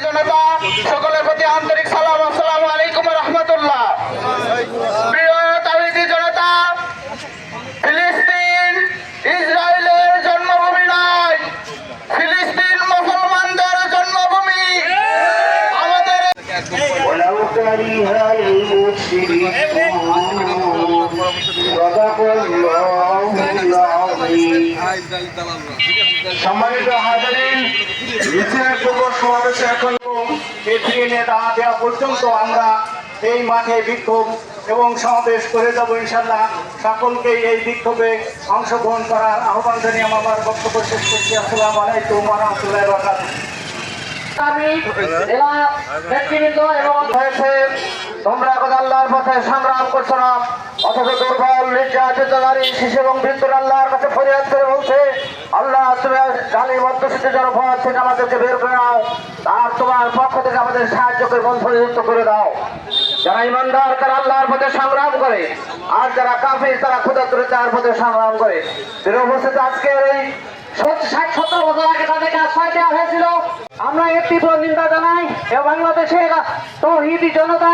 জনতা সকলের প্রতি আন্তরিক সালাম আসসালামু আলাইকুম রহমতুল্লাহ প্রিয় তাহিদি জনতা ফিলিস্তিন ইসরায়েলের জন্মভূমি নয় ফিলিস্তিন মুসলমানদের জন্মভূমি আমাদের ولو كره المشركون صدق الله العظيم সম্মানিত এই মাঠে বিক্ষোভ এবং সমাবেশ করে যাব ইনশাল্লাহ সকলকে এই বিক্ষোভে অংশগ্রহণ করার আহ্বান জানিয়ে আমার বক্তব্য শেষ করছি। আসসালামু আলাইকুম রহমতুল্লাহ এবং হয়েছে তোমরা এখন আল্লাহর পথে সংগ্রাম করছ না, অথচ দুর্বল, নির্যাতিতকারী, শিশু এবং বৃদ্ধ আল্লাহর কাছে ফরিয়াদ করে বলছে, আল্লাহ তুমি জালি মধ্যস্থিত জনপদ থেকে আমাদেরকে বের করে নাও, আর তোমার পক্ষ থেকে আমাদের সাহায্য করে বন্ধ নিযুক্ত করে দাও। যারা ইমানদার, তারা আল্লাহর পথে সংগ্রাম করে, আর যারা কাফির, তারা ক্ষুদাত্র তার পথে সংগ্রাম করে। এর উপস্থিত আজকের এই ষাট বছর আগে হয়েছিল। আমরা এর তীব্র নিন্দা জানাই এবং বাংলাদেশের তৌহিদি জনতা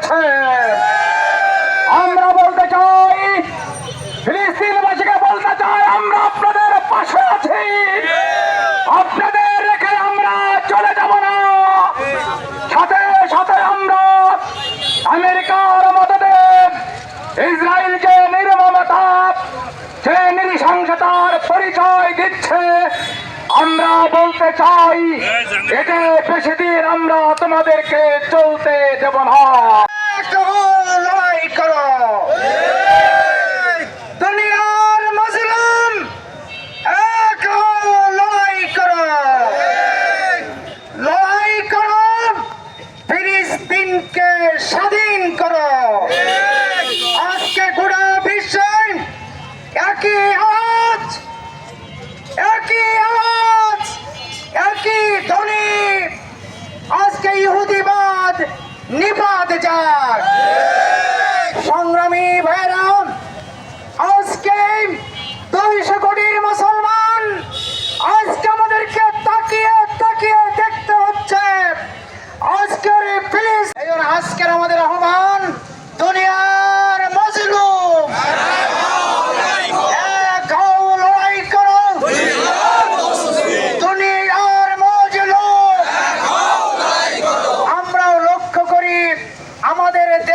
পড়েছে আমরা বলতে চাই, ফিলিস্তিনবাসীকে বলতে চাই, আমরা আপনাদের পাশে আছি। আপনাদের রেখে আমরা চলে যাব না। সাথে সাথে আমরা আমেরিকার মদদে ইসরায়েল যে নির্মমতা, যে নৃশংসতার পরিচয় দিচ্ছে। আমরা বলতে চাই এতে বেশি দিন আমরা তোমাদেরকে চলতে দেব না। নিপাত যাক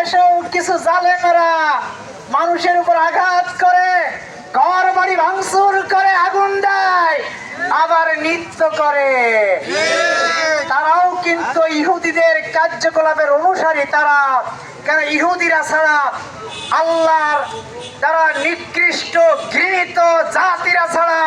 দেশেও কিছু জালেমেরা মানুষের উপর আঘাত করে ঘর বাড়ি ভাঙচুর করে আগুন দেয়, আবার নৃত্য করে। তারাও কিন্তু ইহুদিদের কার্যকলাপের অনুসারী তারা। কেন ইহুদিরা ছাড়া আল্লাহর তারা নিকৃষ্ট ঘৃণিত জাতিরা ছাড়া